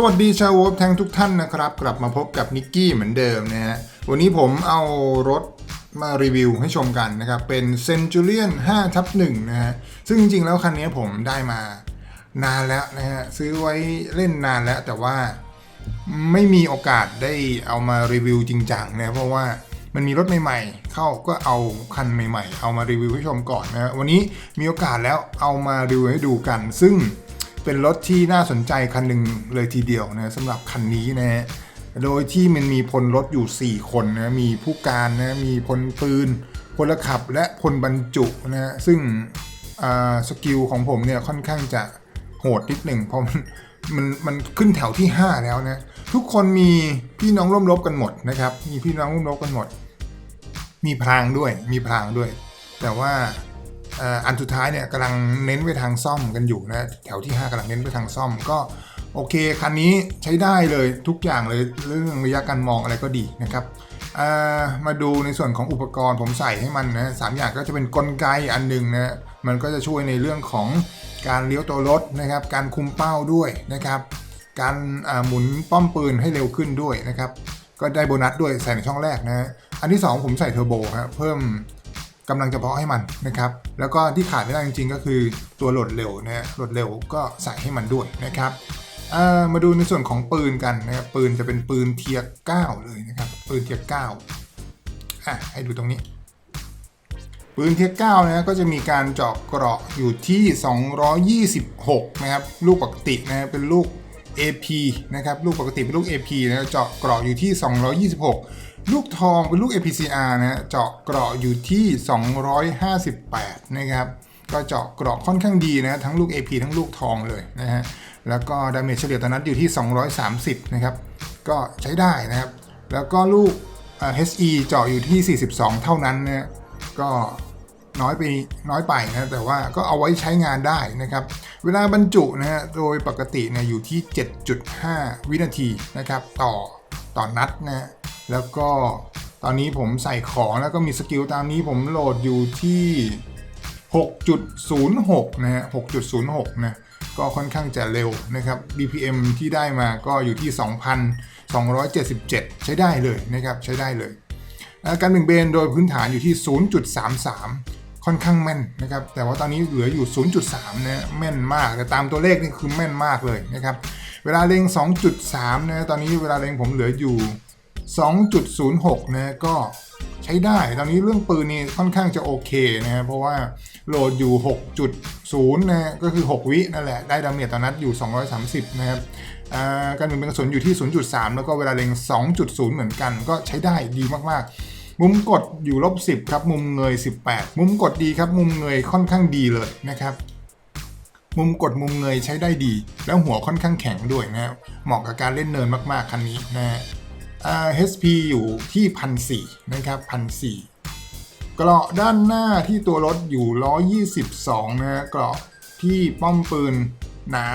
สวัสดีชาววอลแทงทุกท่านนะครับ กลับมาพบกับนิกกี้เหมือนเดิมนะฮะวันนี้ผมเอารถมารีวิวให้ชมกันนะครับ เป็น Centurion 5ทับ1นะฮะซึ่งจริงๆแล้วคันนี้ผมได้มานานแล้วนะฮะซื้อไว้เล่นนานแล้วแต่ว่าไม่มีโอกาสได้เอามารีวิวจริงจังนะเพราะว่ามันมีรถใหม่ๆ เข้าก็เอาคันใหม่ๆ เอามารีวิวให้ชมก่อนนะฮะวันนี้มีโอกาสแล้วเอามารีวิวให้ดูกัน ซึ่ง เป็นรถที่น่าสนใจคันหนึ่งเลยทีเดียวนะสำหรับคันนี้นะฮะโดยที่มันมีพลรถอยู่ 4 คนนะมีผู้การนะมีพลปืนพลขับและพลบรรจุนะฮะซึ่งสกิลของผมเนี่ยค่อนข้างจะโหดนิดหนึ่งเพราะมันมันมันขึ้นแถวที่ 5 แล้วนะ ทุกคนมีพี่น้องร่วมรบกันหมดนะครับ มีพี่น้องร่วมรบกันหมด มีพรางด้วยมีพรางด้วย แต่ว่า อันสุดท้ายเนี่ยกำลังเน้นไปทางซ่อมกันอยู่นะแถวที่ 5กำลังเน้นไปทางซ่อมก็โอเคคันนี้ใช้ได้เลยทุกอย่างเลยเรื่องระยะการมองอะไรก็ดีนะครับมาดูในส่วนของอุปกรณ์ผมใส่ให้มันนะสามอย่างก็จะเป็นกลไกอันหนึ่งนะมันก็จะช่วยในเรื่องของการเลี้ยวตัวรถนะครับ การคุมเป้าด้วยนะครับ การหมุนป้อมปืนให้เร็วขึ้นด้วยนะครับ ก็ได้โบนัสด้วยใส่ในช่องแรกนะฮะอันที่ 2 ผมใส่เทอร์โบครับเพิ่ม กำลังเพาะให้มันนะครับ แล้วก็ที่ขาดไม่ได้จริงๆ ก็คือตัวโหลดเร็วนะฮะโหลดเร็วก็ใส่ให้มันด้วยนะครับมาดูในส่วนของปืนกันนะครับปืนจะเป็นปืนเทียร์9เลยนะครับปืนเทียร์9อะให้ดูตรงนี้ ปืนเทียร์9นะก็จะมีการเจาะเกราะอยู่ที่ 226 นะครับ ลูกปกตินะเป็นลูก AP นะครับ ลูกปกติเป็นลูก AP นะเจาะเกราะอยู่ที่ 226 ลูกทองเป็นลูก APCR นะเจาะเกราะอยู่ที่ 258 นะครับ ก็เจาะเกราะค่อนข้างดีนะทั้งลูก AP ทั้งลูกทองเลยนะฮะแล้วก็ดาเมจเฉลี่ยต่อนัดอยู่ที่ 230 นะครับ ก็ใช้ได้นะครับ แล้วก็ลูกเอ่อ HE เจาะอยู่ที่ 42 เท่านั้นนะก็น้อยไปน้อยไปนะแต่ว่าก็เอาไว้ใช้งานได้นะครับ เวลาบรรจุนะฮะโดยปกติเนี่ยอยู่ที่ 7.5 วินาทีนะครับ ต่อต่อนัดนะฮะ แล้วก็ตอนนี้ผมใส่ของแล้วก็มีสกิลตามนี้ผมโหลดอยู่ที่ 6.06 นะฮะ 6.06 นะ ก็ค่อนข้างจะเร็วนะครับ BPM ที่ได้มาก็อยู่ที่ 2,277 ใช้ได้เลยนะครับ ใช้ได้เลย การเบ่งเบนโดยพื้นฐานอยู่ที่ 0.33 ค่อนข้างแม่นนะครับ แต่ว่าตอนนี้เหลืออยู่ 0.3 นะ แม่นมาก แต่ตามตัวเลขนี่คือแม่นมากเลยนะครับ เวลาเล็ง 2.3 นะ ตอนนี้เวลาเล็งผมเหลืออยู่ 2.06 นะก็ใช้ได้ ตอนนี้เรื่องปืนนี่ค่อนข้างจะโอเคนะฮะเพราะว่าโหลดอยู่ 6.0 นะก็คือ 6 วินั่นแหละ ได้ดาเมจต่อนนั้นอยู่ 230 นะครับการหมุนเป็นกระสุนอยู่ที่ 0.3 แล้วก็เวลาเล็ง 2.0 เหมือนกัน ก็ใช้ได้ดีมากๆ มุมกดอยู่ลบ 10 ครับ มุมเงย 18 มุมกดดีครับ มุมเงยค่อนข้างดีเลยนะครับ มุมกดมุมเงยใช้ได้ดี แล้วหัวค่อนข้างแข็งด้วยนะครับเหมาะกับการเล่นเนินมากๆ คันนี้นะฮะ HP อยู่ที่พันสนะครับพันสเกราะด้านหน้าที่ตัวรถอยู่ 122 นะฮะเกราะที่ป้อมปืนหนา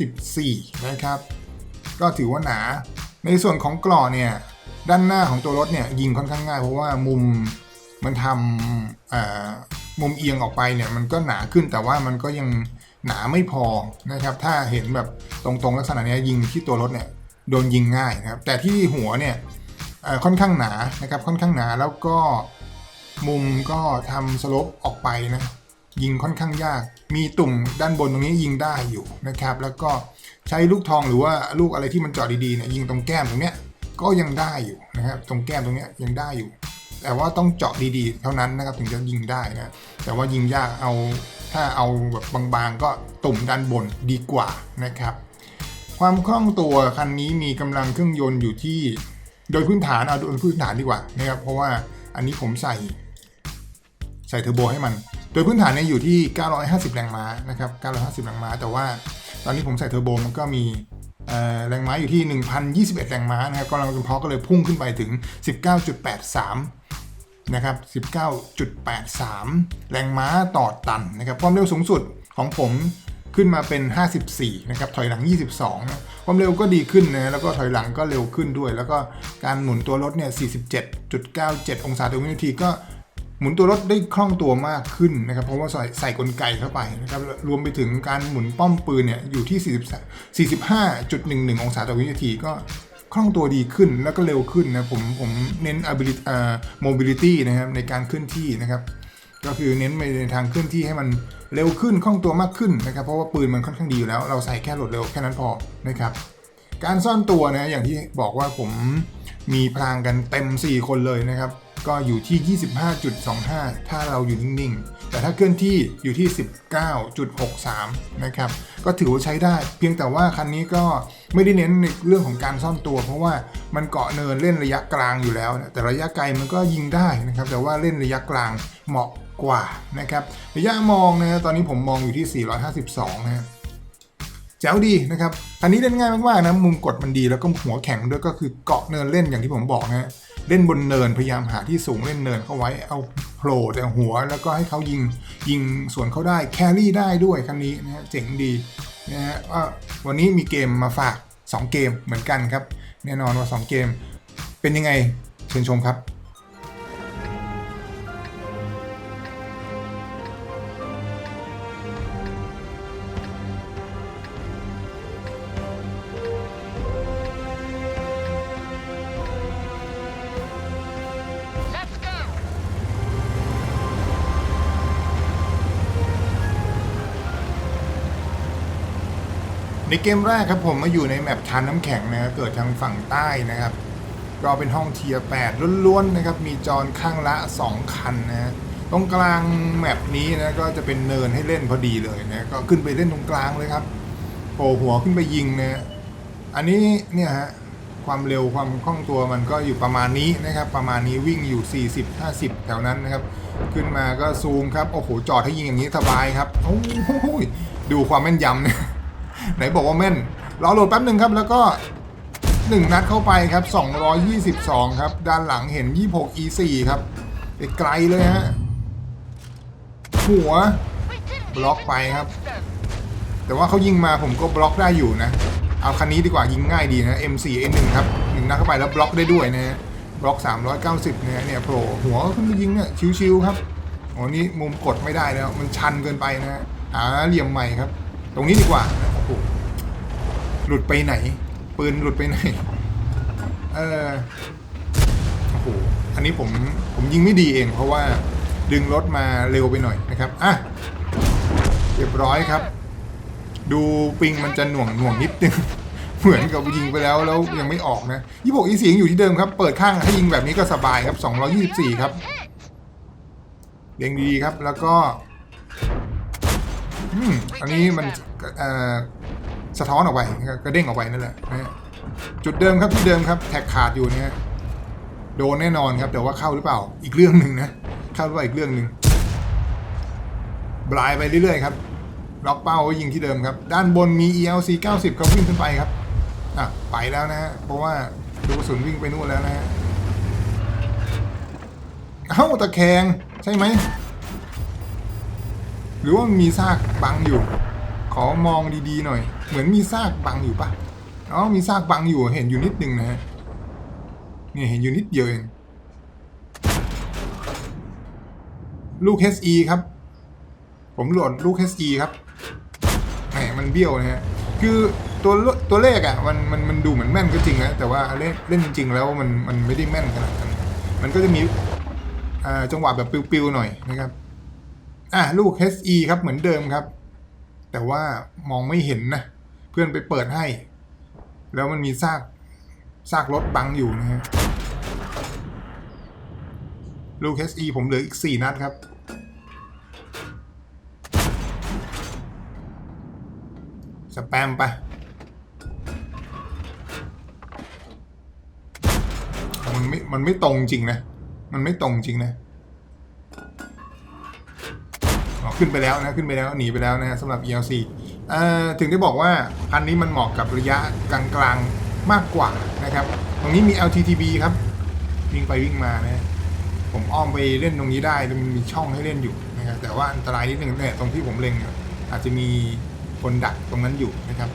254 นะครับ ก็ถือว่าหนา ในส่วนของกราะเนี่ย ด้านหน้าของตัวรถเนี่ยยิงค่อนข้างง่ายเพราะว่ามุมมันทำมุมเอียงออกไปเนี่ยมันก็หนาขึ้นแต่ว่ามันก็ยังหนาไม่พอนะครับ ถ้าเห็นแบบตรงๆลักษณะเนี้ยยิงที่ตัวรถเนี่ย โดนยิงง่ายนะครับ แต่ที่หัวเนี่ยค่อนข้างหนานะครับค่อนข้างหนาแล้วก็มุมก็ทำสลปออกไปนะยิงค่อนข้างยาก มีตุ่มด้านบนตรงนี้ยิงได้อยู่นะครับ แล้วก็ใช้ลูกทองหรือว่าลูกอะไรที่มันเจาะดีๆเนี่ยยิงตรงแก้มตรงเนี้ยก็ยังได้อยู่นะครับ ตรงแก้มตรงเนี้ยยังได้อยู่ แต่ว่าต้องเจาะดีๆ เท่านั้นนะครับถึงจะยิงได้นะแต่ว่ายิงยากเอาถ้าเอาแบบบางๆ ก็ตุ่มด้านบนดีกว่านะครับ ความคล่องตัวคันนี้มีกำลังเครื่องยนต์อยู่ที่ โดยพื้นฐานเอาโดยพื้นฐานดีกว่านะครับเพราะว่าอันนี้ผมใส่ใส่เทอร์โบให้มัน โดยพื้นฐานเนี่ยอยู่ที่ 950 แรงม้านะครับ 950 แรงม้า แต่ว่าตอนนี้ผมใส่เทอร์โบมันก็มีแรงม้าอยู่ที่ 1,021 แรงม้านะครับกำลังเฉพาะก็เลยพุ่งขึ้นไปถึง 19.83 นะครับ 19.83 แรงม้าต่อตันนะครับ ความเร็วสูงสุดของผม ขึ้นมาเป็น 54 นะครับ ถอยหลัง 22 ความเร็วก็ดีขึ้นนะ แล้วก็ถอยหลังก็เร็วขึ้นด้วย แล้วก็การหมุนตัวรถเนี่ย 47.97 องศาต่อวินาทีก็หมุนตัวรถได้คล่องตัวมากขึ้นนะครับ เพราะว่าใส่ใส่กลไกเข้าไปนะครับ รวมไปถึงการหมุนป้อมปืนเนี่ยอยู่ที่ 45.11 องศาต่อวินาทีก็คล่องตัวดีขึ้นแล้วก็เร็วขึ้นนะ ผมผมเน้น ability อ่า mobility นะครับในการเคลื่อนที่นะครับ ก็คือเน้นไปในทางเคลื่อนที่ให้มันเร็วขึ้นคล่องตัวมากขึ้นนะครับ เพราะว่าปืนมันค่อนข้างดีอยู่แล้ว เราใส่แค่โหลดเร็วแค่นั้นพอนะครับการซ่อนตัวนะอย่างที่บอกว่าผมมีพลางกันเต็ม 4 คนเลยนะครับ ก็อยู่ที่ 25.25 ถ้าเราอยู่นิ่งๆ แต่ถ้าเคลื่อนที่อยู่ที่ 19.63 นะครับ ก็ถือว่าใช้ได้ เพียงแต่ว่าคันนี้ก็ไม่ได้เน้นในเรื่องของการซ่อนตัว เพราะว่ามันเกาะเนินเล่นระยะกลางอยู่แล้ว แต่ระยะไกลมันก็ยิงได้นะครับ แต่ว่าเล่นระยะกลางเหมาะ กว่านะครับระยะมองนะตอนนี้ผมมองอยู่ที่ 452 นะครับแจ๋วดีนะครับอันนี้เล่นง่ายมากๆนะมุมกดมันดีแล้วก็หัวแข็งด้วยก็คือเกาะเนินเล่นอย่างที่ผมบอกนะฮะเล่นบนเนินพยายามหาที่สูงเล่นเนินเข้าไว้เอาโผล่แต่หัวแล้วก็ให้เขายิงยิงสวนเขาได้แครี่ได้ด้วยคันนี้นะฮะเจ๋งดีนะฮะวันนี้มีเกมมาฝาก 2 เกมเหมือนกันครับ แน่นอนว่า 2 เกม เป็นยังไงเชิญชมครับ ในเกมแรกครับผมมาอยู่ในแมปทานน้ำแข็งนะครับเกิดทางฝั่งใต้นะครับก็เป็นห้องเทียร์8ล้วนๆนะครับ มีจอนข้างละ 2 คันนะตรงกลางแมปนี้นะก็จะเป็นเนินให้เล่นพอดีเลยนะก็ขึ้นไปเล่นตรงกลางเลยครับโผล่หัวขึ้นไปยิงนะอันนี้เนี่ยฮะความเร็วความคล่องตัวมันก็อยู่ประมาณนี้นะครับ ประมาณนี้วิ่งอยู่ 40 50 แถวนั้นนะครับ ขึ้นมาก็ซูมครับ โอ้โหจอดให้ยิงอย่างนี้สบายครับโอ้โหดูความแม่นยำเนี่ย ไหนบอกว่าแม่นรอโหลดแป๊บหนึ่งครับแล้วก็ 1 นัดเข้าไปครับ 222 ครับ ด้านหลังเห็น 26 e4 ครับไปไกลเลยฮะหัวบล็อกไปครับ แต่ว่าเขายิงมาผมก็บล็อกได้อยู่นะ เอาคันนี้ดีกว่ายิงง่ายดีนะ M4 N1 ครับหนึ่งนัดเข้าไปแล้วบล็อกได้ด้วยนะฮะบล็อก 390 เนี่ยเนี่ยโผล่หัวขึ้นมายิงเนี่ยชิวๆครับโอ้นี่มุมกดไม่ได้แล้ว มันชันเกินไปนะหาเหลี่ยมใหม่ครับ ตรงนี้ดีกว่าโอ้โหหลุดไปไหน ปืนหลุดไปไหน เออโอ้โหอันนี้ผมผมยิงไม่ดีเอง เพราะว่าดึงรถมาเร็วไปหน่อยนะครับอะเรียบร้อยครับ ดูปิงมันจะหน่วงหน่วงนิดนึง เหมือนกับยิงไปแล้วแล้วยังไม่ออกนะยี่หกอีเสียงอยู่ที่เดิมครับ เปิดข้างให้ยิงแบบนี้ก็สบายครับ 224 ครับเรียงดีครับ แล้วก็ อืมอันนี้มันสะท้อนออกไปกระเด้งออกไปนั่นแหละนะจุดเดิมครับที่เดิมครับ แท็กขาดอยู่เนี่ยโดนแน่นอนครับแต่ว่าเข้าหรือเปล่า อีกเรื่องหนึ่งนะเข้าหรือเปล่าอีกเรื่องหนึ่งบลายไปเรื่อยๆครับล็อกเป้าไว้ยิงที่เดิมครับ ด้านบนมี ELC 90ก็วิ่งขึ้นไปครับอะไปแล้วนะฮะเพราะว่าดูกระสุนวิ่งไปนู่นแล้วนะฮะเอ้าตะแคงใช่ไหม หรือว่ามันมีซากบังอยู่ ขอมองดีๆหน่อย เหมือนมีซากบังอยู่ปะอ๋อมีซากบังอยู่เห็นอยู่นิดนึงนะฮะเนี่ยเห็นอยู่นิดเดียวเองลูก HE ครับ ผมโหลดลูก HE ครับแหมมันเบี้ยวนะฮะคือตัวตัวเลขอะมันมันมันดูเหมือนแม่นก็จริงนะแต่ว่าเล่นเล่นจริง ๆ แล้วมันมันไม่ได้แม่นขนาดนั้นมันก็จะมีอ่าจังหวะแบบปิวๆหน่อยนะครับ อะลูก HE ครับเหมือนเดิมครับ แต่ว่ามองไม่เห็นนะ เพื่อนไปเปิดให้ แล้วมันมีซากซากรถบังอยู่นะฮะลูก HE ผมเหลืออีก 4 นัดครับ สแปมไปมันไม่มันไม่ตรงจริงนะ มันไม่ตรงจริงนะ ขึ้นไปแล้วนะขึ้นไปแล้วหนีไปแล้วนะสำหรับ ELC เอ่อถึงได้บอกว่าพันนี้มันเหมาะกับระยะกลางๆมากกว่านะครับ ตรงนี้มี LTTB ครับ วิ่งไปวิ่งมานะผมอ้อมไปเล่นตรงนี้ได้มันมีช่องให้เล่นอยู่นะครับแต่ว่าอันตรายนิดนึงเนี่ยตรงที่ผมเล็งอาจจะมีคนดักตรงนั้นอยู่นะครับ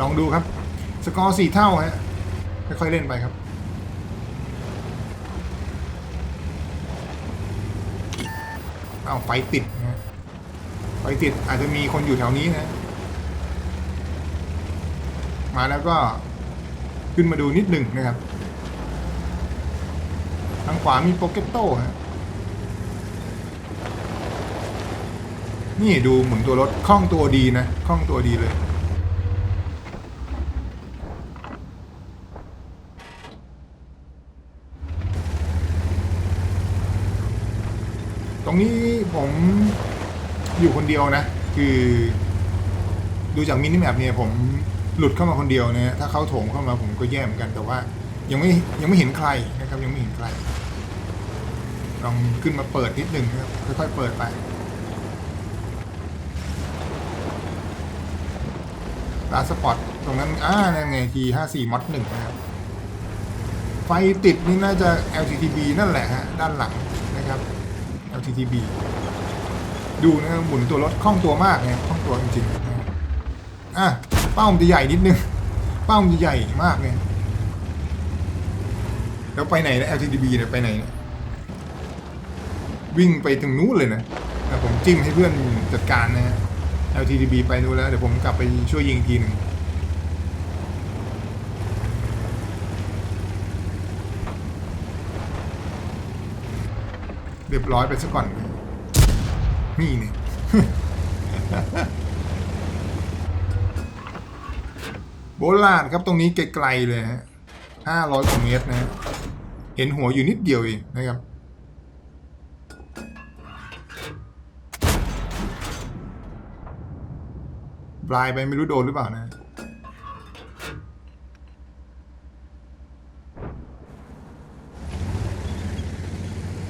ลองดูครับ สกอร์สี่เท่าฮะค่อยๆเล่นไปครับ เอาไฟติดนะไฟติดอาจจะมีคนอยู่แถวนี้นะ มาแล้วก็ขึ้นมาดูนิดหนึ่งนะครับ ทางขวามีโปเกตโต้ฮะนี่ดูหมุนตัวรถคล่องตัวดีนะคล่องตัวดีเลย ตรงนี้ ผมอยู่คนเดียวนะ คือ ดูจากมินิแมปเนี่ยผมหลุดเข้ามาคนเดียวนะถ้าเขาโถงเข้ามาผมก็แย่เหมือนกันแต่ว่า ยังไม่ยังไม่เห็นใครนะครับ ยังไม่เห็นใครลองขึ้นมาเปิดนิดหนึ่งนะครับค่อยๆเปิดไปร้านสปอตตรงนั้นอ่านั่นไงทีห้าสี่มอดหนึ่งนะครับ ไฟติดนี่น่าจะ LTTB นั่นแหละฮะด้านหลังนะครับ LTTB ดูนะครับหมุนตัวรถคล่องตัวมากเนี่ยคล่องตัวจริงๆอะเป้ามันจะใหญ่นิดนึงเป้ามันจะใหญ่มากเนี่ยแล้วไปไหนนะ LTTB เนี่ยไปไหนเนี่ยวิ่งไปถึงนู้นเลยนะแต่ผมจิ้มให้เพื่อนจัดการนะฮะ LTTB ไปนู้นแล้วเดี๋ยวผมกลับไปช่วยยิงทีหนึ่งเรียบร้อยไปซะก่อน นี่เนี่ยโบราณครับตรงนี้ไกลๆเลยฮะห้าร้อยกว่าเมตรนะ เห็นหัวอยู่นิดเดียวเองนะครับบลายไปไม่รู้โดนหรือเปล่านะ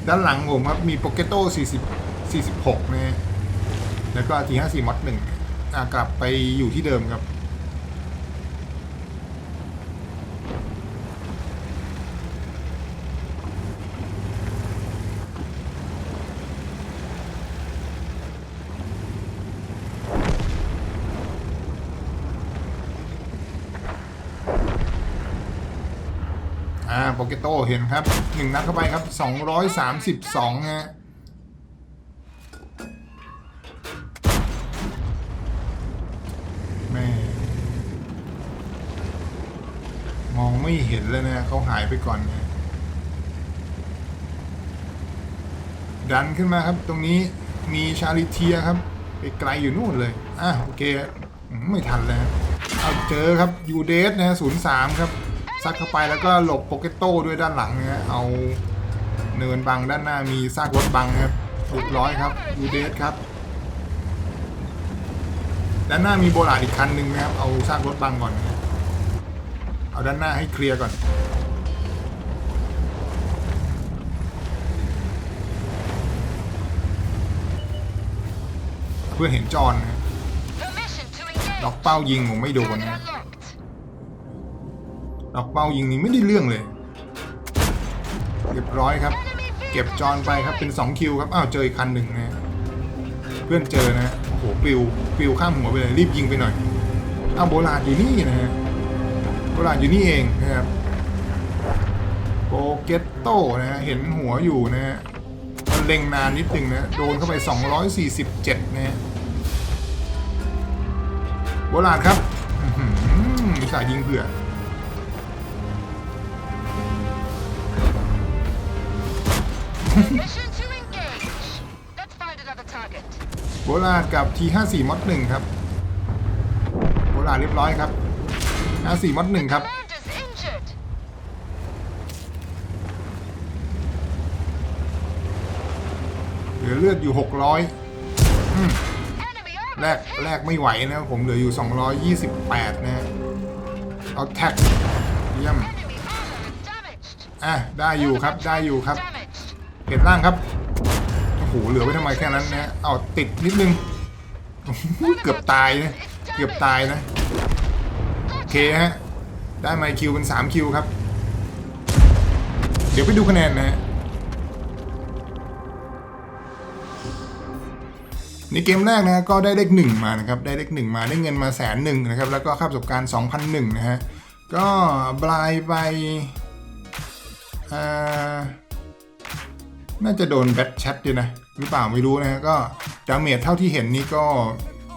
ด้านหลังผมครับ มีโปเกโต้40 46นะแล้วก็ที54 มอดหนึ่งกลับไปอยู่ที่เดิมครับอ่าโปเกโต้เห็นครับหนึ่งนัดเข้าไปครับ 232ฮะ มองไม่เห็นเลยนะเขาหายไปก่อนนี่ยดันขึ้นมาครับ ตรงนี้มีชาลิเทียครับ ไปไกลอยู่นู่นเลยอะโอเค ไม่ทันแล้วเอาเจอครับยูเดสนะศูนย์สามครับซัดเข้าไปแล้วก็หลบโปเกตโต้ด้วยด้านหลังนะฮะเอาเนินบังด้านหน้ามีซากรถบังครับเรียบร้อยครับยูเดสครับด้านหน้ามีโบราณอีกคันหนึ่งนะครับเอาซากรถบังก่อนนะ เอาด้านหน้าให้เคลียร์ก่อน เพื่อนเห็นจอนนะ Permission to engage. ล็อกเป้ายิงผมไม่โดน Target นะ unlocked. ล็อกเป้ายิงนี่ไม่ได้เรื่องเลย เรียบร้อยครับ Enemy เก็บ vehicle จอนไปครับเป็น 2 คิวครับ อ้าวเจออีกคันหนึ่งนะเพื่อนเจอนะโอ้โหปิวปิวข้ามหัวไปเลยรีบยิงไปหน่อยอ้าวโบราณอยู่นี่นะ ฮะโบราณอยู่นี่เองนะครับโปเกตโต้นะฮะเห็นหัวอยู่นะฮะมันเล็งนานนิดนึงนะโดนเข้าไป 247นะฮะโบราณครับอื้อหือมีสายยิงเผื่อ Permission to engage. Let's find another target. โบราณกับ T54 มอดหนึ่งครับ โบราณเรียบร้อยครับ 54มอดหนึ่งครับ เหลือเลือดอยู่600 Enemy แล armor กแลกไม่ไหวนะผมเหลืออยู่ 228 นะเอาแท็กเยี่ยม Enemy armor is damaged. อะได้อยู่ครับได้อยู่ครับเห็นล่างครับโอ้โหเหลือไว้ทำไมแค่นั้นนะเอาติดนิดนึงเกือบตายนะเกือบตายนะ เคฮะ ได้ไมค์คิวเป็น 3 คิวครับ เดี๋ยวไปดูคะแนนนะฮะในเกมแรกนะก็ได้เลขหนึ่งมานะครับ ได้เลขหนึ่งมาได้เงินมาแสนหนึ่งนะครับ แล้วก็ค่าประสบการณ์ 2,001 นะฮะ ก็บลายไปอ่าน่าจะโดนแบทแชทด้วยนะ หรือเปล่าไม่รู้นะฮะก็ดาเมจเท่าที่เห็นนี่ก็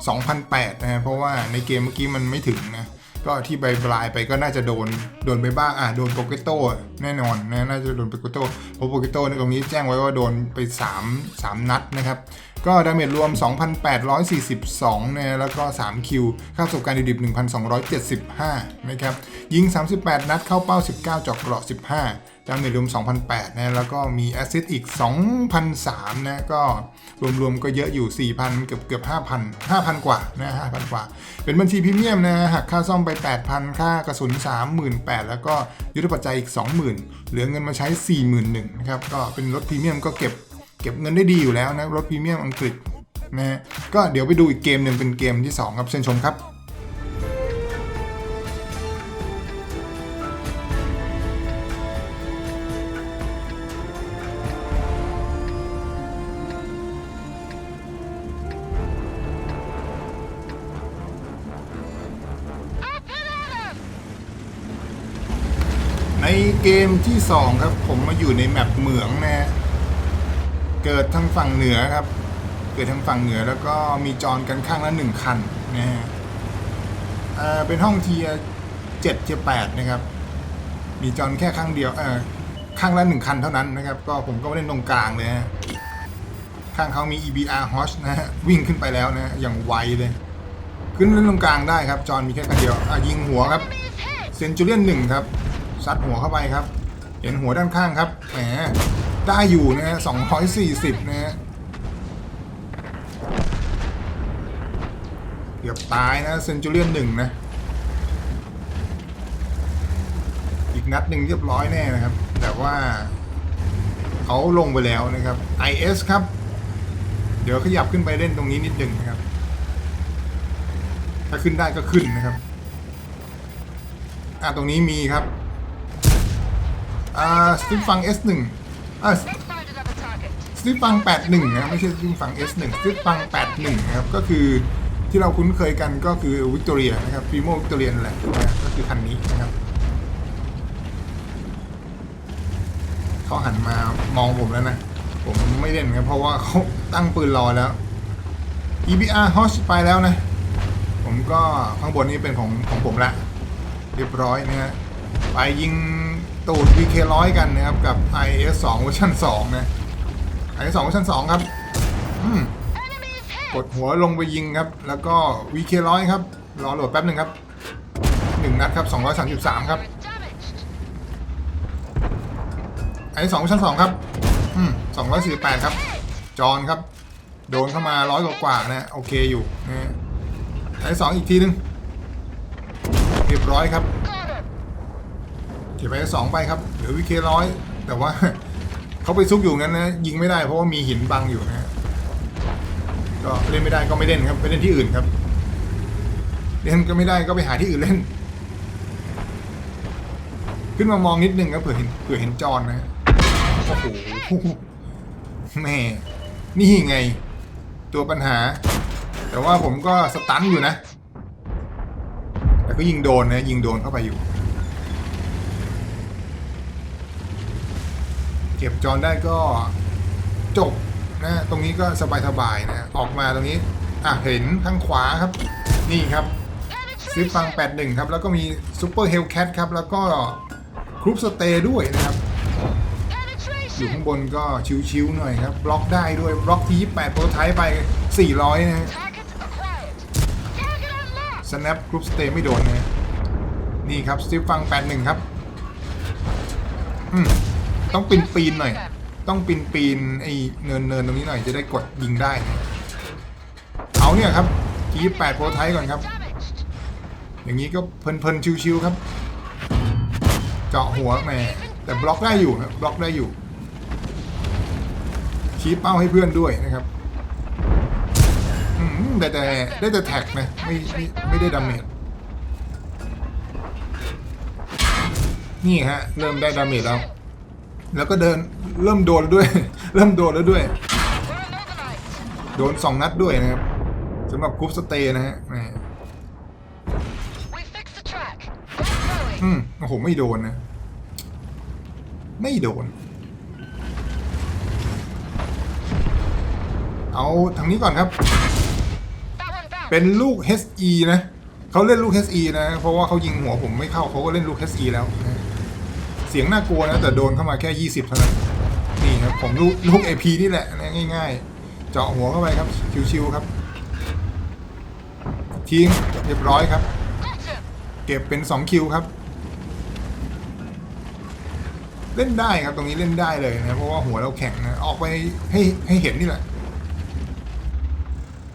2,008นะฮะเพราะว่าในเกมเมื่อกี้มันไม่ถึงนะ ก็ที่ใบปลายไปก็น่าจะโดนโดนไปบ้างอะโดนโปเกโต้แน่นอนนะน่าจะโดนโปเกโต้เพราะโปเกโต้ในตรงนี้แจ้งไว้ว่าโดนไป 3 3 นัดนะครับ ก็ดาเมจรวม 2,842นะแล้วก็ 3 คิวค่าประสบการณ์ดิบ 1,275 นะครับ ยิง 38 นัดเข้าเป้า 19เจาะเกราะ15 ดาเมจรวม2,008นะแล้วก็มีแอสซิสอีก 2,003นะก็รวมๆก็เยอะอยู่ 4,000 เกือบเกือบ5,000 5,000 กว่านะ5,000 กว่า เป็นบัญชีพรีเมียมนะหักค่าซ่อมไป 8,000 ค่ากระสุน 38,000 แล้วก็ยุทธปัจจัยอีก 20,000 เหลือเงินมาใช้ 41,000นะครับก็เป็นรถพรีเมียมก็เก็บเก็บเงินได้ดีอยู่แล้วนะรถพรีเมียมอังกฤษนะฮะก็เดี๋ยวไปดูอีกเกมหนึ่งเป็นเกมที่ 2 ครับเชิญชมครับ เกมที่2ครับ ผมมาอยู่ในแมปเหมืองนะฮะเกิดทางฝั่งเหนือครับ เกิดทางฝั่งเหนือแล้วก็มีจอนกันข้างละหนึ่งคันนะฮะเออเป็นห้องเทียเจ็ดเทียแปดนะครับ มีจอนแค่ข้างเดียวเออข้างละหนึ่งคันเท่านั้นนะครับ ก็ผมก็ไม่เล่นตรงกลางเลยฮะข้างเขามี EBR Hosh นะฮะวิ่งขึ้นไปแล้วนะฮะอย่างไวเลย ขึ้นเล่นตรงกลางได้ครับ จอนมีแค่คันเดียวอะยิงหัวครับเซนจูเลียนหนึ่งครับ ซัดหัวเข้าไปครับ เห็นหัวด้านข้างครับแหมได้อยู่นะฮะสองร้อยสี่สิบนะฮะเกือบตายนะเซนจูเลียนหนึ่งนะ อีกนัดหนึ่งเรียบร้อยแน่นะครับ แต่ว่าเขาลงไปแล้วนะครับ IS ครับ เดี๋ยวขยับขึ้นไปเล่นตรงนี้นิดหนึ่งนะครับ ถ้าขึ้นได้ก็ขึ้นนะครับ อะตรงนี้มีครับ อ่าสติฟัง S1 อ่า Let's find another target. สติฟัง 81นะไม่ใช่สติฟัง S1 สติฟัง 81นะครับก็คือที่เราคุ้นเคยกันก็คือวิกตอเรียนะครับฟีโมวิกตอเรียนนแหละนะก็คือคันนี้นะครับเขาหันมามองผมแล้วนะ ผมไม่เล่นครับเพราะว่าเขาตั้งปืนรอแล้ว EBR Hosh ไปแล้วนะ ผมก็ข้างบนนี้เป็นของของผมละ เรียบร้อยนะฮะไปยิง ตูด VK100 กันนะครับ กับ IS2 เวอร์ชัน2 นะ IS2 เวอร์ชัน2 ครับกดหัวลงไปยิงครับ แล้วก็ VK100 ครับ รอโหลดแป๊บหนึ่งครับหนึ่งนัดครับ 233 ครับ IS2 เวอร์ชัน2 ครับ อืม248 ครับ จอนครับ โดนเข้ามาร้อยกว่าๆนะ โอเคอยู่นะ IS2 อีกทีหนึงเรียบร้อยครับ เก็บไปสองไปครับเหลือวิเคร้อยแต่ว่าเขาไปซุกอยู่นั้นนะยิงไม่ได้เพราะว่ามีหินบังอยู่นะก็เล่นไม่ได้ก็ไม่เล่นครับไปเล่นที่อื่นครับ เล่นก็ไม่ได้ก็ไปหาที่อื่นเล่น ขึ้นมามองนิดนึงครับเผื่อเห็นเผื่อเห็นจอนนะฮะโอ้โหแม่นี่ไง ตัวปัญหา แต่ว่าผมก็สตันอยู่นะ แต่ก็ยิงโดนนะยิงโดนเข้าไปอยู่ เก็บจอนได้ก็จบนะตรงนี้ก็สบายๆนะออกมาตรงนี้อะเห็นข้างขวาครับ นี่ครับซิฟฟัง 81 ครับ แล้วก็มีซูเปอร์เฮลแคทครับ แล้วก็ครูปสเตย์ด้วยนะครับ อยู่ข้างบนก็ชิวๆหน่อยครับ บล็อกได้ด้วย บล็อกที่28โปรไทป์ไป 400 นะฮะ Target acquired! Target unlocked! snap กรุ๊ปสเตย์ไม่โดนนะฮะนี่ครับซิฟฟัง 81 ครับ อืม ต้องปีนปีนหน่อย ต้องปีนปีนไอ้เนินเนินตรงนี้หน่อยจะได้กดยิงได้ เอาเนี่ยครับทีแปดโปรไทก่อนครับ อย่างนี้ก็เพลินๆชิวๆครับ เจาะหัวแหมแต่บล็อกได้อยู่นะบล็อกได้อยู่ ชี้เป้าให้เพื่อนด้วยนะครับแต่แต่ได้แต่แท็กนะไม่ไม่ไม่ได้ดาเมจนี่ฮะ เริ่มได้ดาเมจแล้ว แล้วก็เดินเริ่มโดนด้วย เริ่มโดนแล้วด้วย โดนสองนัดด้วยนะครับสำหรับกรุ๊ปสเตย์นะฮะหืมโอ้โห ไม่โดนนะ ไม่โดน เอาทางนี้ก่อนครับ เป็นลูก HE นะเขาเล่นลูก HE นะ เพราะว่าเขายิงหัวผมไม่เข้าเขาก็เล่นลูก HE แล้วนะ เสียงน่ากลัวนะ แต่โดนเข้ามาแค่ 20เท่านั้นนี่ครับผมลูกลูก AP นี่แหละง่ายๆ เจาะหัวเข้าไปครับ ชิวๆครับ ทิ้งเรียบร้อยครับ เก็บเป็น 2 คิวครับ เล่นได้ครับตรงนี้เล่นได้เลยนะเพราะว่าหัวเราแข็งนะออกไปให้ให้เห็นนี่แหละ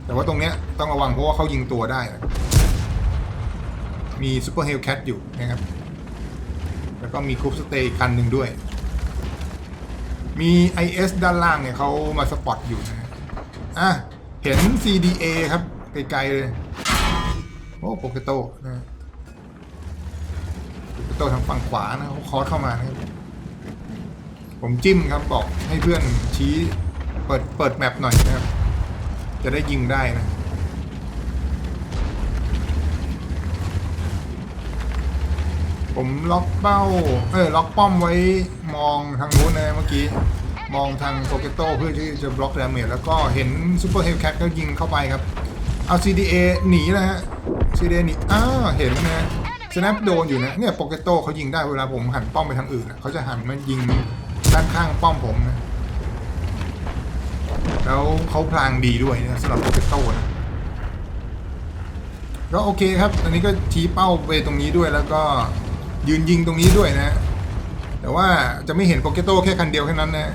แต่ว่าตรงเนี้ยต้องระวังเพราะว่าเขายิงตัวได้นะมีซูเปอร์เฮลแคทอยู่นะครับ แล้วก็มีคูปสเตย์อีกคันหนึ่งด้วย มี IS ด้านล่างเนี่ยเขามาสปอตอยู่นะฮะอะ เห็น CDA ครับ ไกลๆเลย โอ้โปเกโตนะโปเกโตทางฝั่งขวานะเขาคอสเข้ามานะผมจิ้มครับบอกให้เพื่อนชี้เปิดเปิดแมปหน่อยนะครับ จะได้ยิงได้นะ ผมล็อกเป้า เออล็อกป้อมไว้มองทางนู้นนะเมื่อกี้ มองทางโปเกโตเพื่อที่จะบล็อกดาเมจแล้วก็เห็นซูเปอร์เฮลแคทก็ยิงเข้าไปครับ เอา CDA หนีนะฮะ CDA หนีอ้าวเห็นนะ snap โดนอยู่นะเนี่ยโปเกโตเขายิงได้เวลาผมหันป้อมไปทางอื่นนะเขาจะหันมายิงด้านข้างป้อมผมนะแล้วเขาพลางดีด้วยนะสำหรับโปเกโตนะก็โอเคครับ อันนี้ก็ชี้เป้าไปตรงนี้ด้วยแล้วก็ ยืนยิงตรงนี้ด้วยนะ แต่ว่าจะไม่เห็นโปเกโต้แค่คันเดียวแค่นั้นนะ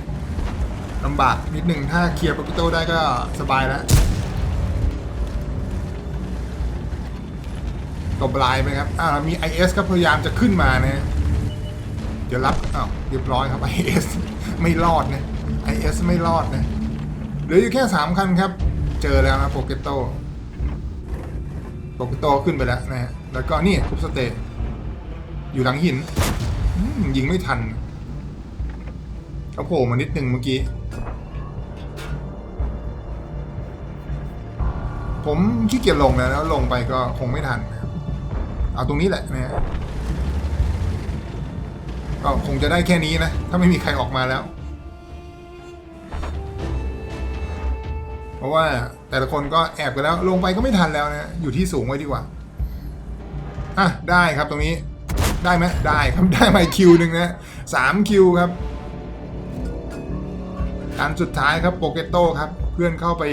ลำบากนิดหนึ่งถ้าเคลียร์โปเกโต้ได้ก็สบายแล้วตบลายไปครับอ่ามี IS ก็พยายามจะขึ้นมานะเดี๋ยวรับอ้าวเรียบร้อยครับ IS ไม่รอดนะ IS ไม่รอดนะเหลืออยู่แค่สามคันครับ เจอแล้วนะโปเกโต้โปเกโต้ขึ้นไปแล้วนะฮะแล้วก็นี่ทุบสเต อยู่หลังหินยิงไม่ทันเขาโผล่มานิดนึงเมื่อกี้ ผมขี้เกียจลงแล้วแล้วลงไปก็คงไม่ทัน เอาตรงนี้แหละนะฮะก็คงจะได้แค่นี้นะ ถ้าไม่มีใครออกมาแล้ว เพราะว่าแต่ละคนก็แอบกันแล้วลงไปก็ไม่ทันแล้วนะ อยู่ที่สูงไว้ดีกว่าอะได้ครับตรงนี้ ได้ไหมได้ครับได้มาคิวหนึ่งนะสามคิวครับอันสุดท้ายครับโปเกโต้ครับ เพื่อนเข้าไป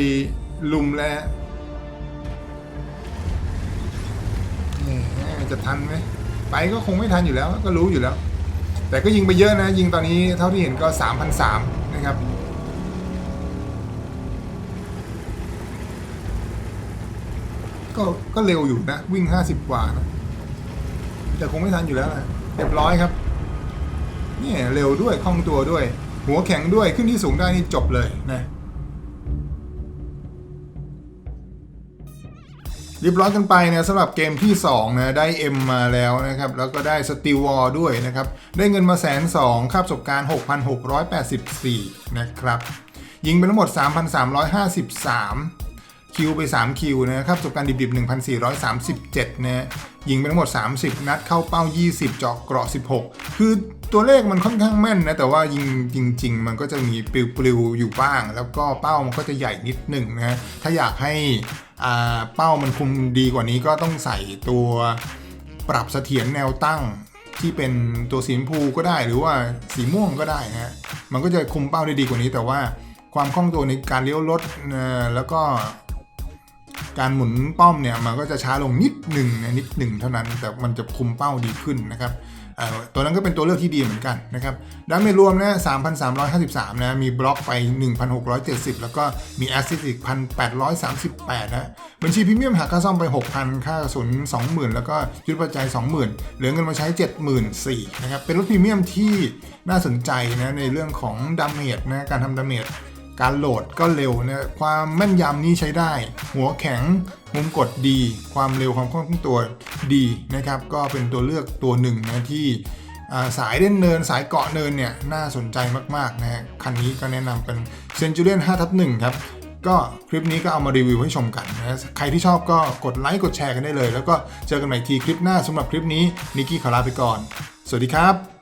ลุมแล้วนี่จะทันไหมไปก็คงไม่ทันอยู่แล้วก็รู้อยู่แล้ว แต่ก็ยิงไปเยอะนะ ยิงตอนนี้เท่าที่เห็นก็3,003นะครับก็ก็เร็วอยู่นะ วิ่ง 50 กว่านะ แต่คงไม่ทันอยู่แล้วนะเรียบร้อยครับนี่เร็วด้วยคล่องตัวด้วย หัวแข็งด้วยขึ้นที่สูงได้นี่จบเลยนะเรียบร้อยกันไปนะสำหรับเกมที่2นะได้ M มาแล้วนะครับ แล้วก็ได้สติวอลด้วยนะครับ ได้เงินมาแสนสองค่าประสบการณ์ 6,684 นะครับ ยิงไปทั้งหมด 3,353 คิวไป 3 คิวนะครับประสบการณ์ดิบๆ 1,437นะฮะยิงไปทั้งหมด 30 นัดเข้าเป้า 20 เจาะเกราะ 16 คือตัวเลขมันค่อนข้างแม่นนะ แต่ว่ายิงจริง ๆ มันก็จะมีปลิวๆอยู่บ้าง แล้วก็เป้ามันก็จะใหญ่นิดหนึ่งนะถ้าอยากให้เป้ามันคุมดีกว่านี้ก็ต้องใส่ตัวปรับเสถียรแนวตั้งที่เป็นตัวสีชมพูก็ได้หรือว่าสีม่วงก็ได้นะฮะมันก็จะคุมเป้าได้ดีกว่านี้แต่ว่าความคล่องตัวในการเลี้ยวรถแล้วก็ การหมุนป้อมเนี่ยมันก็จะช้าลงนิดหนึ่งนะนิดหนึ่งเท่านั้นแต่มันจะคุมเป้าดีขึ้นนะครับตัวนั้นก็เป็นตัวเลือกที่ดีเหมือนกันนะครับดาเมจรวมนะ3,353 นะ มีบล็อกไป 1,670 แล้วก็มีแอสซิสต์อีก 1,838 นะ บัญชีพรีเมียมหักค่าซ่อมไป 6,000 ค่ากระสุน20,000 แล้วก็ยุทธปัจจัย 20,000 เหลือเงินมาใช้ 74,000นะครับ เป็นรถพรีเมียมที่น่าสนใจนะในเรื่องของดาเมจนะ การทำดาเมจ การโหลดก็เร็วนะความแม่นยำนี่ใช้ได้ หัวแข็งมุมกดดี ความเร็วความคล่องตัวดีนะครับ ก็เป็นตัวเลือกตัวหนึ่งนะที่สายเล่นเนินสายเกาะเนินเนี่ยน่าสนใจมากๆนะฮะคันนี้ก็แนะนำเป็น Centurion 5ทับ1ครับก็คลิปนี้ก็เอามารีวิวให้ชมกันนะใครที่ชอบก็กดไลค์กดแชร์กันได้เลย แล้วก็เจอกันใหม่ทีคลิปหน้าสำหรับคลิปนี้นิกกี้ขอลาไปก่อน สวัสดีครับ